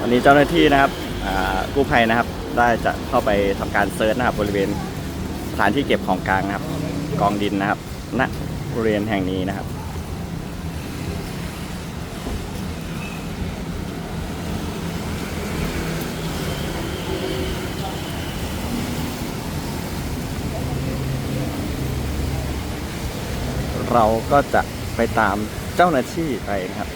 วันนี้เจ้าหน้าที่นะครับกู้ภัยนะครับ ได้จะเข้าไปทำการเซิร์ชนะครับ บริเวณสถานที่เก็บของกลางนะครับ กองดินนะครับณบริเวณแห่งนี้นะครับเราก็จะไปตาม เจ้าหน้าที่ไปนะครับ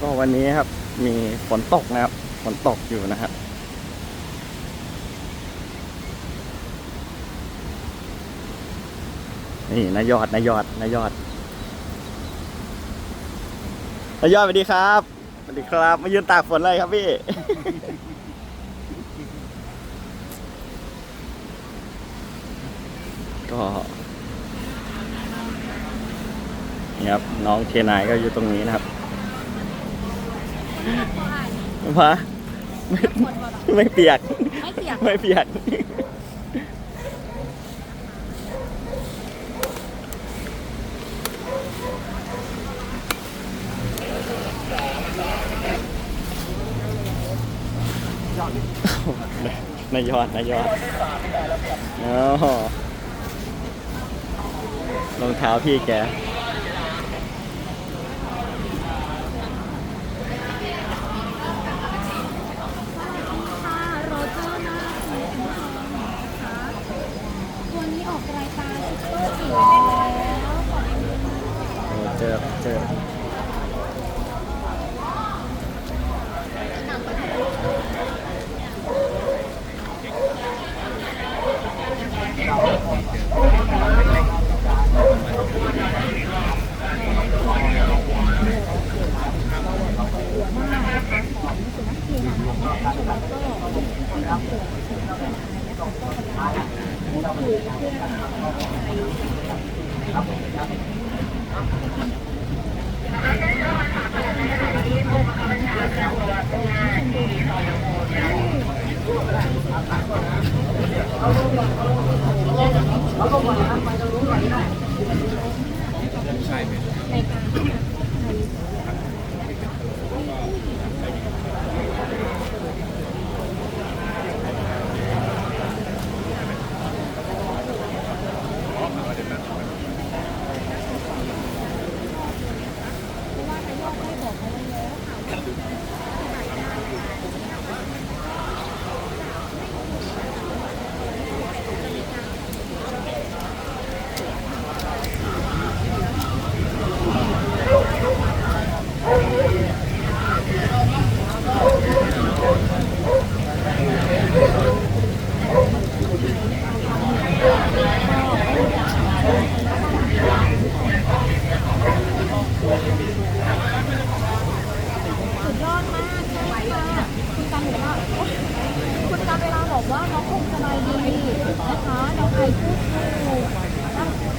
ก็วันนี้ครับ มีฝนตกนะครับ ฝนตกอยู่นะครับนี่นายยอดนายยอดนายยอดนายยอดสวัสดีครับสวัสดีครับ มายืนตากฝนเลยครับพี่ ก็ นี่ครับน้องเคนายก็อยู่ตรงนี้นะครับพะไม่ไม่เปียก ไม่เปียก ไม่เปียก นายยอดนายยอดโอ้รองเท้าพี่แก ค่ะโรเจอร์นะคะตัวนี้ออกรายการซุป เปอร์จิ๋วแล้วขอเจอเจอ สุดยอดมากใช่ค่ะคุณกันบอกว่าโอ๊ยคุณกันเวลาบอกว่าน้องคงสบายดีนะคะน้องไอพูดถูกอะ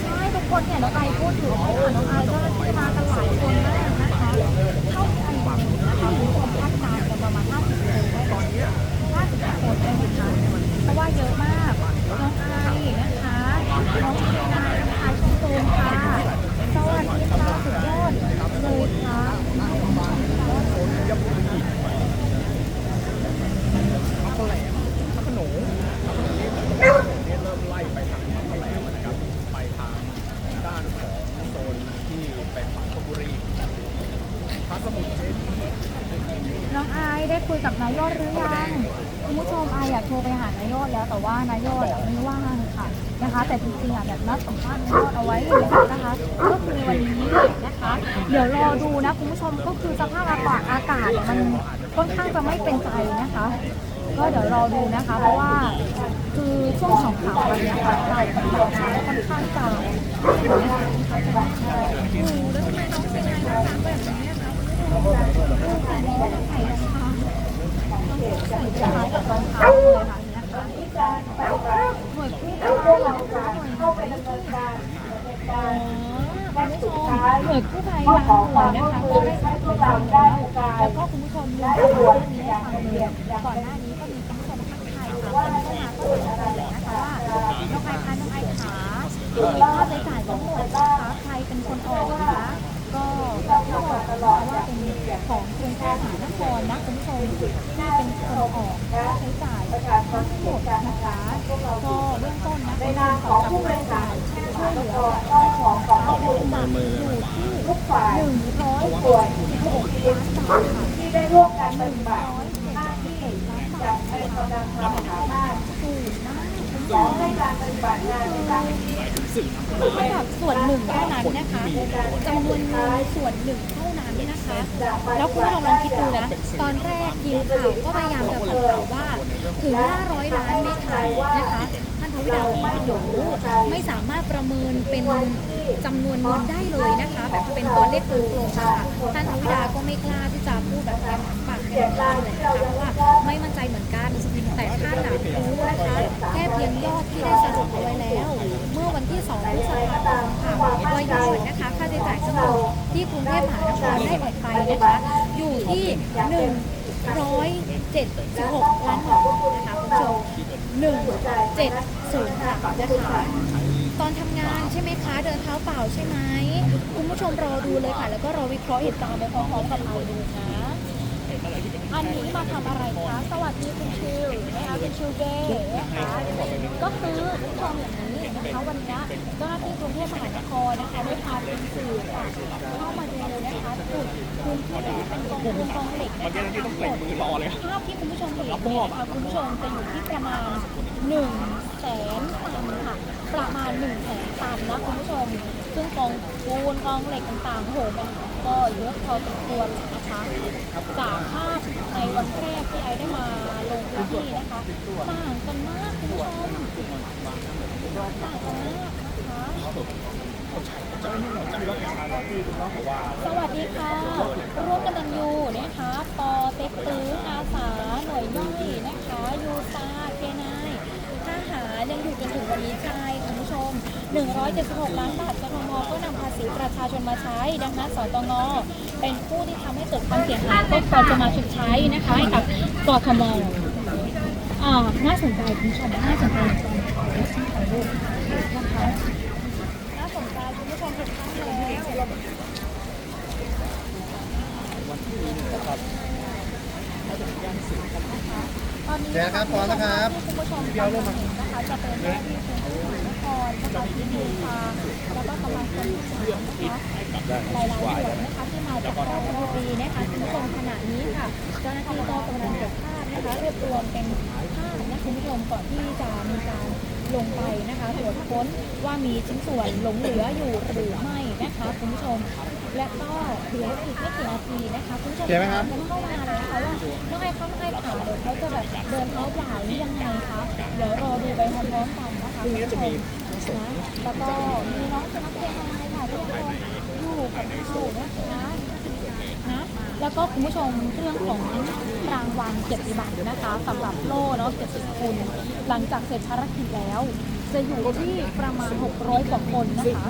ใช่ทุกค ไหนน้องไอพูดถูกค่ะน้องไอเจ้าหน้าที่มากันหลายคนมากนะคะเข้าใจนะคะทุกคนคาดการณ์กันประมาณ50คนได้ตอนนี้50คนได้นะคะเพราะว่าเยอะมากน้องไอนะคะน้องเคนายน้องไอชมตูนค่ะสวัสดีค่ะสุดยอดเลยค่ะ น้องไอายได้คุยกับนายยอดหรือยังคุณผู้ชมไอายอยากโทรไปหานายยอดแล้วแต่ว่านายยอดอะไม่ว่างค่ะนะคะ แต่จริงๆอะแบบนัดสัมภาษณ์นายยอดเอาไว้แล้วนะคะก็คือวันนี้นะคะ เดี๋ยวรอดูนะคุณผู้ชมก็คือสภาพอากาศอากาศเนี่ยมันค่อนข้างจะไม่เป็นใจนะคะ ก็เดี๋ยวรอดูนะคะ เพราะว่าคือช่วงของข่าววันนี้ค่ะเราค่อนข้างจะค่อนข้างจะอืมแล้วทำไมน้องเป็นไงน้องตามแบบนี้ หน่วยกู้ภัยนะคะหน่วยกู้ภัยอ๋อคุณผู้ชมหน่วยกู้ภัยบางหน่วยนะคะก็ได้จัดเป็นแล้วแล้วก็คุณผู้ชมรู้เรื่องนี้ให้ฟังเลยก่อนหน้านี้ก็มีคุณผู้ชมทักทายถามกันเข้ามาก็สนใจเลยนะคะว่าน้องไอคะน้องไอขามีค่าใช้จ่ายทั้งหมด เป็นคนออกนะคะ ก็อย่างที่บอกนะคะว่าเป็น ของกรุงเทพมหานครนะคุณผู้ชมที่เป็นคนออกค่าใช้จ่ายทั้งหมดนะคะก็เบื้องต้นนะเป็นการของผู้บริหารช่วยเหลือข้อของของเขาเป็นหลักอยู่ที่ทุกฝ่ายหนึ่งร้อยส่วนหกล้านบาทที่ได้ร่วมกันปฏิบัติหน้าที่จาดทเป็นกำลังความสามารถถูกมากขอให้การปฏิบัติงานในครั้งนี้เท่ากับส่วนหนึ่งเท่านั้นนะคะจำนวนเงินส่วนหนึ่งเท่า นั้นะคะ แล้วคุณผู้ชมลองคิดดูนะ ตอนแรกทีมข่าวก็พยายามจะสอบถาว่า ถึง 500 ล้านไหมคะนะคะท่านทวิดาบอกว่าโอ้โหไม่สามารถประเมินเป็นจำนวนเงินได้เลยนะคะ แบบเป็นตัวเลขกลมๆค่ะท่านทวิดาก็ไม่กล้าที่จะพูดแบบแกมปากแกมคำเลยนะคะเพราะว่าไม่มั่นใจเหมือนกันแต่ท่านหนักรู้นะคะแค่เพียงยอดที่ได้สรุปเอาไว้แล้ว เมื่อวันที่2พฤษภาคมค่ะว่ายอดนะคะค่าใช้จ่ายทั้งหมด ที่กรุงเทพมหานครได้ออกไปนะคะอยู่ที่ 176 ล้านบาทนะคะคุณผู้ชม170ค่ะนะคะตอนทำงานใช่ไหมคะเดินเท้าเปล่าใช่ไหมคุณผู้ชมรอดูเลยค่ะ แล้วก็รอวิเคราะห์เหตุการณ์ไปพร้อมๆกับเราดูนะอันนี้มาทำอะไรคะ สวัสดีคุณชิวนะคะคุณชิวเดย์นะคะก็คือคุณผู้ชมอย่างนี้ นะคะวันนี้เจ้าหน้าที่กรุงเทพมหานครนะคะได้พาทีมสื่อค่ะเข้ามาดูนะคะจุดพื้นที่เป็นกองปูนกองเหล็กนะคะทั้งหมดภาพที่คุณผู้ชมเห็นเนี่ยนะคะคุณผู้ชมจะอยู่ที่ประมาณ1นึ่งแสนตันค่ะประมาณ1นึ่งแสนตันนะคุณผู้ชม ซึ่งกองปูนกองเหล็กต่างๆโหมันก็เยอะพอสมควรนะคะจากภาพในวันแรกที่ไอได้มาลงพื้นที่นะคะต่างกันมากคุณผู้ชม สวัสดีค่ะร่วมกันตันยูนะคะปอเต็กตื้ออาสาหน่วยย่อยนะคะยูซาเคนายทหารยังอยู่จนถึงวันนี้ใจคุณผู้ชม 176 ล้านบาทกทมก็นำภาษีประชาชนมาใช้ ดังนั้นสตงเป็นผู้ที่ทำให้เกิดความเสียหายก็ควรจะมาชดใช้นะคะให้กับกทมอ่าน่าสนใจคุณผู้ชมน่าสนใจ น่าสนใจคุณผู้ชมทุกท่านแล้วตอนนี้เดี๋ยวนะครับพร้อมนะครับที่คุณผู้ชมกำลังเห็นนะคะจะเป็นแม่ที่กรุงเทพมนครนะคะที่ดูทางแล้วก็กำลังคนที่สามนะคะหลายๆส่วนนะคะที่มาจากราชบุรีนะคะคุณผู้ชมขณะนี้ค่ะเจ้าหน้าที่ก็กำลังเก็บภาพนะคะรวบรวมเป็นภาพนะคุณผู้ชมก่อนที่จะมีการ ลงไปนะคะตรวจค้นว่ามีชิ้นส่วนหลงเหลืออยู่หรือไม่นะคะคุณผู้ชม และก็เหลืออีกไม่กี่นาทีนะคะคุณผู้ชมเห็นไหมครับ เข้ามาเลยนะคะว่าน้องไอ้เขาน้องไอ้ขาเดี๋ยวเขาจะแบบเดินเท้าเปล่าหรือยังไงคะเดี๋ยวรอดูไปพร้อมๆกันนะคะคุณผู้ชมนะแล้วก็มีน้องสุนัขเพียงไงค่ะที่ยังคงอยู่กับเรานะคะ นะ แล้วก็คุณผู้ชมเรื่องของรางวัลเกียรติบัตรนะคะสำหรับโล่เนาะเกียรติคุณ หลังจากเสร็จภารกิจแล้ว จะอยู่ที่ประมาณ 600 กว่าคนนะคะ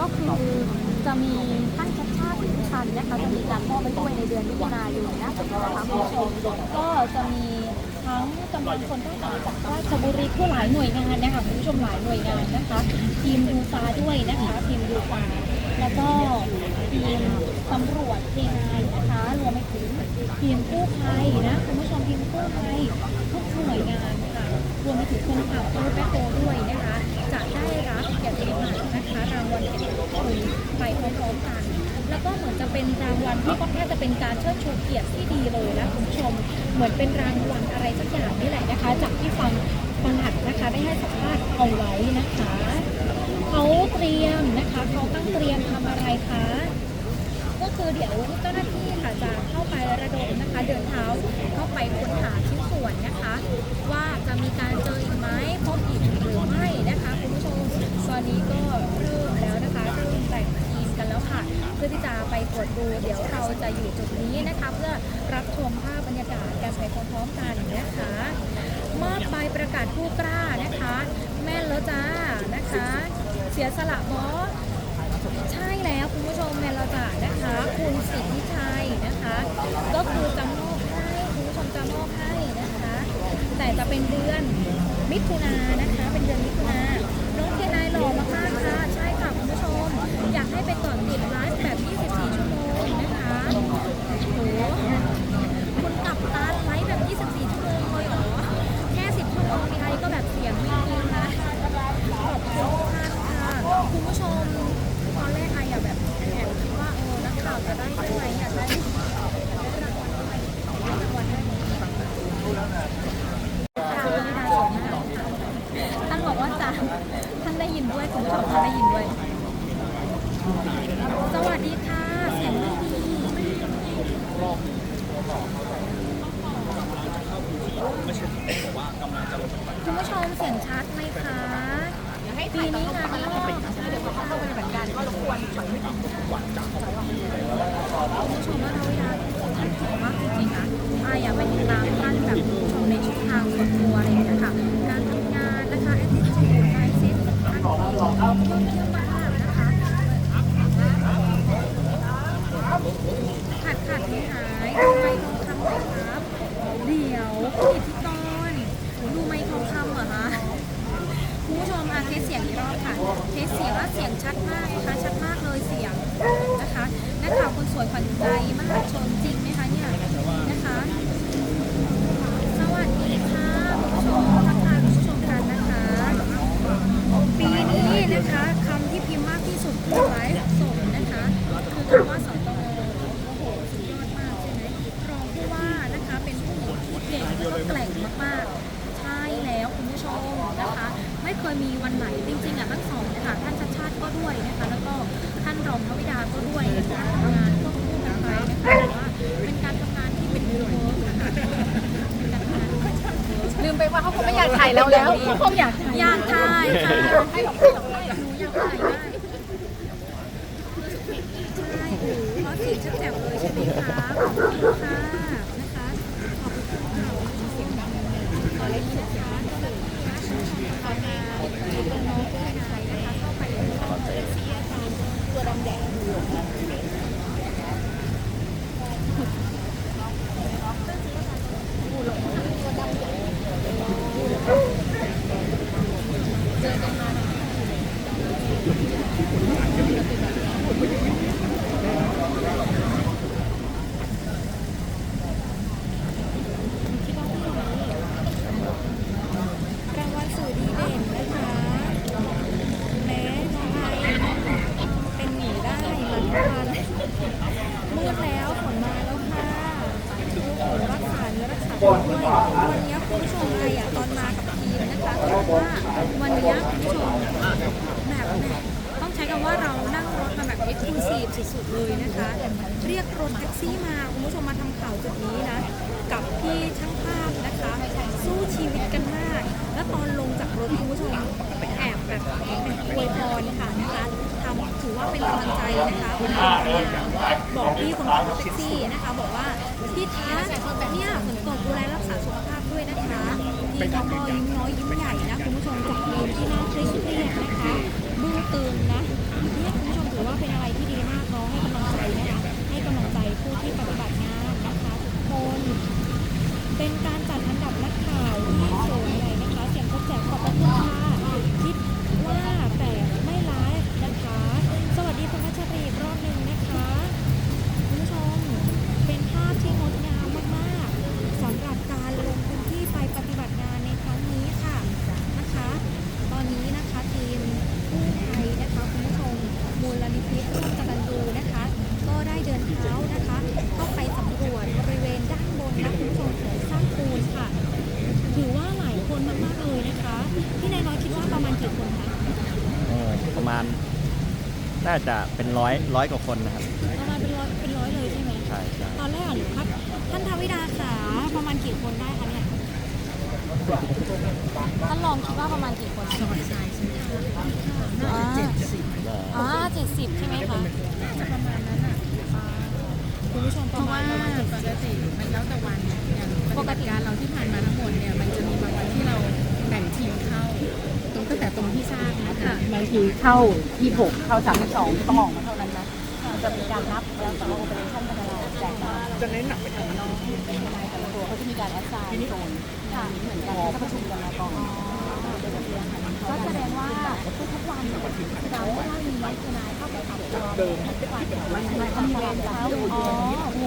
ก็คือจะมีท่านชัดชาติทธิพันนะคะจะมีการมอบไปด้วยในเดือนมิถุนายนนะคะคุณผู้ชมก็จะมีทั้งกำลังคนทหารจากราชบุรีคือหลายหน่วยงานนะคะคุณผู้ชมหลายหน่วยงานนะคะ ทีมดูฟ้าด้วยนะคะ ทีมดูฟ้าแล้วก็ำรวจทีนายนะคะรวมไปถึงทีมกู้ภัยนะคุณผู้ชมทีมกู้ภัยทุกหน่วยงานค่ะรวมไปถึงคนขับรถแบ็คโฮด้วยนะคะจะได้รับเกียรติบัตรนะคะรางวัลเกียรติคุณไปพร้อมๆกัน แล้วก็เหมือนจะเป็นรางวัลที่ก็แค่จะเป็นการเชิดชูเกียรติที่ดีเลยนะคุณผู้ชมเหมือนเป็นรางวัลอะไรสักอย่างนี่แหละนะคะ จากที่ฟังฟังหัดนะคะได้ให้สัมภาษณ์เอาไว้นะคะเขาเตรียมนะคะเขาตั้งเตรียมทำอะไรคะ คือเดี๋ยวเจ้าหน้าที่ค่ะจะเข้าไประดมนะคะ เดินเท้าเข้าไปค้นหาชิ้นส่วนนะคะ ว่าจะมีการเจออีกไหมพบอีกหรือไม่นะคะคุณผู้ชมตอนนี้ก็เริ่มแล้วนะคะเริ่มแบ่งทีมกันแล้วค่ะ เพื่อที่จะไปตรวจดู เดี๋ยวเราจะอยู่จุดนี้นะคะ เพื่อรับชมภาพบรรยากาศกันไปพร้อมๆกันนะคะมอบใบประกาศผู้กล้านะคะ แม่นแล้วจ้านะคะ เสียสละบอส ใช่แล้วคุณผู้ชมเมลเราจะนะคะ คุณสิทธิชัยนะคะ ก็คือจะมอบให้คุณผู้ชมจะมอบให้นะคะ แต่จะเป็นเดือนมิถุนายนนะคะ เป็นเดือนมิถุนาน้องเคนายหล่อมากๆค่ะ ใช่ค่ะคุณผู้ช ค่ะ ท่านได้ยินด้วยคุณผู้ชมท่านได้ยินด้วย สวัสดีค่ะ เสียงไม่ดีคุณผู้ชมเสียงชัดไหมคะปีนี้งานรอบเดี๋ยวเขาเข้าไปเหมือนกันก็รบกวนคุณผู้ชมว่าเราอยากท่านบอกว่าจริงๆนะอาอยากไปติดตามท่านแบบคุณผู้ชมในช่องทางส่วนตัวอะไรอย่างเงี้ยค่ะ การทำงานนะคะแอดมิจูดไลฟ์เซ็ตท่านดียอดเยี่ยมมากๆนะคะ ขาดขาดไม่หายดูไมค์ทองคำไหมครับ เดี๋ยวพี่อิทธิกรดูไมค์ทองคำเหรอคะคุณผู้ชมอาเทสเสียงอีกรอบค่ะ เทสเสียงว่าเสียงชัดมากนะคะ ชัดมากเลยเสียงนะคะนักข่า วยขวัญใจมหาชนจริงไหมคะเนี่ยนะคะ สวัสดีค่ะคุณผู้ชมทักทายคุณผู้ชมกันนะคะ ปีนี้นะคะคำที่พิมพ์มากที่สุดคือไลฟ์สดนะคะ คือคำว่าสตโอ้โหสุดยอดมากใช่ไหมรองผู้ว่านะคะเป็นผู้หญิงที่เก่งแล้วก็แกร่งมากๆ ใช่แล้วคุณผู้ชมนะคะ ไม่เคยมีวันไหนจริงๆอะทั้งสองนะคะท่านชัดชาติก็ด้วยนะคะ แล้วก็ท่านรองพระวิดาก็ด้วยการท ร์กลืมไปว่าเขาคงไม่อยากถ่ายเราแล้วเขาคงอยากถ่ายอยากถ่ายค่ะให้หลบให้หลบให้หนูอยากถ่ายมากใช่โอ้โหเพราะเสียงชัดแจ๋วเลยใช่ไหมคะขอบคุณค่ะนะคะขอบคุณค่ะเสียงดังขอเล่นเสียงช้าก็แบบช้าชมขอมาเป็นน้องผู้ชายนะคะเข้าไปในช่องเซ็กซี่อาจารย์ตัวดำแดงรางวัลสื่อดีเด่นนะคะ แม้น้องไอเป็นหนีได้มาทุกวันมืดแล้วฝนมาแล้วค่ะฝนรักษาเนื้อรักษาตัวด้วยวันนี้คุณผู้ชมไออะต อนมากับทีมนะคะก็บอกว่าวันนี้คุณผู้ชมแบบแบบต้องใช้คำว่าเรานั่งรถมาแบบเอ็กซ์คลูซีฟสุดๆเลยนะคะ เรียกรถแท็กซี่มาคุณผู้ชมมาทำข่าวจุดนี้นะ กับพี่ช่างภาพนะคะ สู้ชีวิตกันมาก แล้วตอนลงจากรถคุณผู้ชมแอบแบบเป็นอวยพรค่ะนะคะทำถือว่าเป็นกำลังใจนะคะวันนี้บอกพี่คนขับรถแท็กซี่นะคะ บอกว่าพี่คะเนี่ยฝนตกดูแลรักษาสุขภาพด้วยนะคะ นี้เขาก็ยิ้มน้อยยิ้มใหญ่นะคุณผู้ชมจากเดิมที่น่าเครียดเรียดนะคะบื้อตึงนะเนี่ยคุณผู้ชมถือว่าเป็นอะไรที่ดีมากเนาะให้กำลังใจนะคะให้กำลังใจผู้ที่ปฏิบัติงานนะคะทุกคน เป็นการจัดอันดับนักข่าวที่สวยเลยนะคะ เสียงเขาแจกขอบพระคุณค่ะคิดว่าแต่ไม่ไลฟ์นะคะ สวัสดีคุณพัชรีอีกรอบหนึ่งนะคะคุณผู้ชมเป็นภาพที่งดงามมากๆสำหรับการลงพื้นที่ไปปฏิบัติงานในครั้งนี้ค่ะนะคะ ตอนนี้นะคะทีมกู้ภัยนะคะคุณผู้ชมมูลนิธิร่วมกตันยูนะคะ ก็ได้เดินเท้านะคะ เข้าไปสำรวจบริเวณด้านบนนะคุณผู้ชมของสร้างปูนค่ะ ถือว่าหลายคนมากๆเลยนะคะพี่นายน้อยคิดว่าประมาณกี่คนคะ เออประมาณ น่าจะเป็นร้อยร้อยกว่าคนนะครับ ประมาณเป็นร้อยเป็นร้อยเลยใช่ไหมใช่ใช่ตอนแรกครับท่านทวิดาขาประมาณกี่คนได้คะเนี่ยท่านรองคิดว่าประมาณกี่คนสมัยสายใช่ไหมคะเจ็ดสิบอ่าเจ็ดสิบใช่ไหมคะประมาณนั้นอะคุณผู้ชมประมาณประมาณปกติมันแล้วแต่วันเนี่ยอย่างปฏิบัติการเราที่ผ่านมาทั้งหมดเนี่ยมันจะมีบางวันที่เราแบ่งทีม นะคะบางทีเข้า26เข้า32ต้องออกมาเท่านั้นนะมันจะมีการนับแล้วแต่ว่าโอเปอเรชั่นเป็นอะไรแจกมาจะเน้นหนักไปทางน้องนายแต่ละตัวเขาจะมีการแอสไซน์โซนค่ะเหมือนกันเขาจะประชุมกันมาก่อนก็แสดงว่าทุกๆวันเนี่ยแสดงว่ามีน้องเคนายเข้าไปอัดเดิมทุกวันมันมันมีเวรกันอ๋อโอ้โห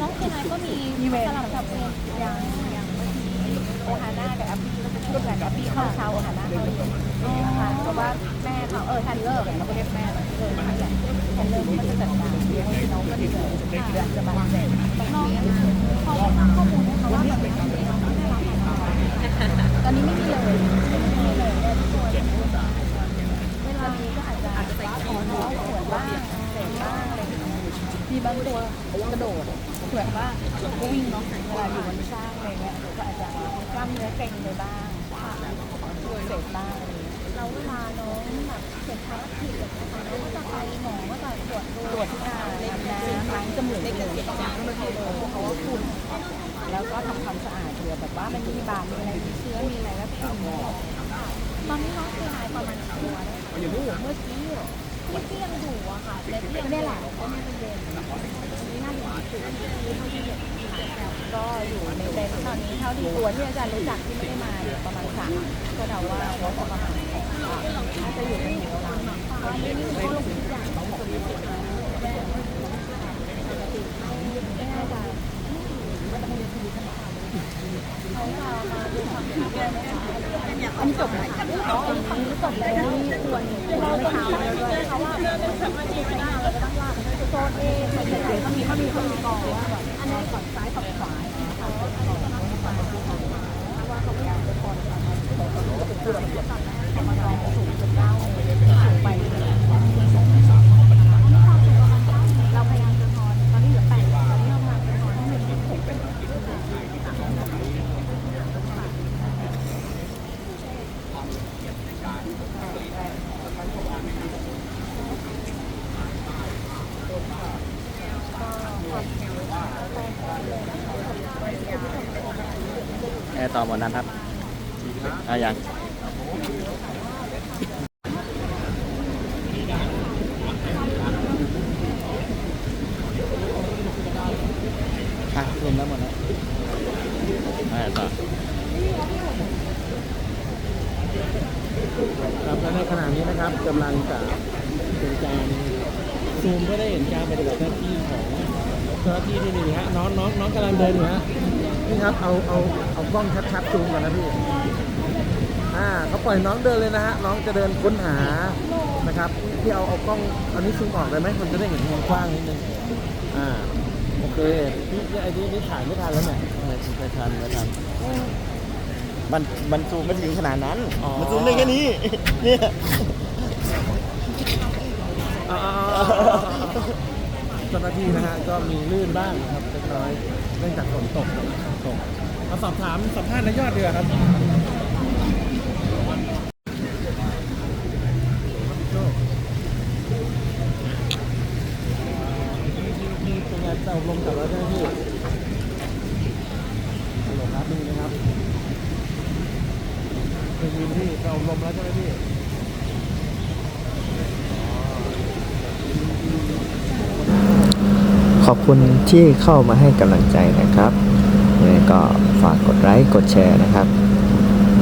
น้องเคนายก็มีสลับกับเวรอย่างอย่างบางที โอฮาน่ากับแอปปี้ก็จะช่วยกันแอปปี้เข้าเช้าโอฮาน่าเข้าเย็นค่ะเพราะว่าแม่เขาเออทันเลอร์เราก็เรียกแม่เออทันเลอร์ทันเลอร์ก็จะจัดการเลี้ยงน้องก็จะเดือดจะบางแดดน้องเขาข้อมูลให้เขาว่าแบบนี้น้องไม่ได้รับตอนนี้ไม่มีเลยไม่มีเลยทุกคนเวลานี้ก็อาจจะอาจจะใส่ขอนน้องปวดบ้างเจ็บบ้างอะไรอย่างเงี้ยมีบางตัวกระโดดเผื่อว่าก็วิ่งเนาะเวลาอยู่บนซากอะไรเงี้ยก็อาจจะ ล้ามเนื้อเกร็งไปบ้างเสร็จบ้างอะไรเงี้ย เราเวลาน้องแบบเสร็จภารกิจแบบนะคะน้องก็จะไปหมอก็จะตรวจดูตรวจที่หน้าอาบน้ำล้างจมูกเลยเพราะว่าฝุ่นแล้วก็ทำความสะอาดเผื่อแบบว่ามันมีบาดมีอะไรมีเชื้อมีอะไรแล้วถึงตอนนี้น้องคือหายประมาณกี่ตัวได้โอ้โหเมื่อกี้เหรอ ที่ที่ยังอยู่อะค่ะเล็กที่ยังไม่แหละก็ไม่เป็นเย็นนี่น่าจะถึงที่เท่าที่เห็นก็อยู่ในเต็นท์ตอนนี้เท่าที่ตัวที่อาจารย์รู้จักที่ไม่ได้มาประมาณสามก็เดาว่าเขาจะประมาณสองน่าจะอยู่ในหัวเราตอนนี้นี่ก็ลงทุกอย่างของคนที่ติดมา ไม่น่าจะ เขาจะมาดูความคิดเลยนะคะ อันนี้จบไหมอ๋อฝั่งนี้จบแล้วนี่ส่วนเราจะถามเลยด้วยเพราะว่าเราจะต้องว่าโซนเอส่วนใหญ่ก็มีเขามีคนกองว่าแบบอันนี้ฝั่งซ้ายฝั่งขวาค่ะว่าเขาไม่อยากจะคนประมาณสูงจนเก้าสูงไปเราพยายามจะทอนตอนนี้เหลือแปดตอนนี้เราพยายามจะทอนให้เหลือหก แอร์ต่อหมดนั้นครับอะยังอะรวมแล้วหมดแล้วอะต่อ ครับและในขณะนี้นะครับกำลังจะเป็นการซูมเพื่อได้เห็นการปฏิบัติหน้าที่ของเจ้าหน้าที่ที่นี่นะฮะน้องน้องน้องกำลัง เดินอยู่ฮะนี่ครับเอาเอาเอากล้องชัดๆซูมก่อนนะพี่อ่าเขาปล่อยน้องเดินเลยนะฮะน้องจะเดินค้นหานะครับที่เอาเอากล้องอันนี้ซูมออกได้ไหมมันจะได้เห็นวงกว้างนิดนึงอ่าโอเคพี่ไอ้นี่นี่ถ่ายไม่ทันแล้วเนี่ยไม่ทันไม่ทันมันมันซูมไม่ถึงขนาดนั้นอ๋อมันซูมได้แค่นี้เนี่ยอ่า เจ้าหน้าที่นะฮะก็มีลื่นบ้างนะครับเล็กน้อยเนื่องจากฝนตกฝนตกมาสอบถามสัมภาษณ์นายยอดเดือครับโจ้มีเป็นไงจะอบรมกับเราเจ้าหน้าที่ฮัลโหลครับมีนะครับเป็นทีมที่จะอบรมแล้วเจ้าหน้าที่ ขอบ คุณที่เข้ามาให้กำลังใจนะครับยังไงก็ฝากกดไลค์กดแชร์นะครับ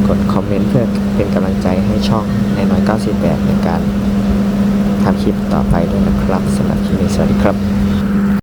กดคอมเมนต์เพื่อเป็นกำลังใจให้ช่องในน้อย 98 ในการทำคลิปต่อไปด้วยนะครับสำหรับคลิปนี้สวัสดีครับ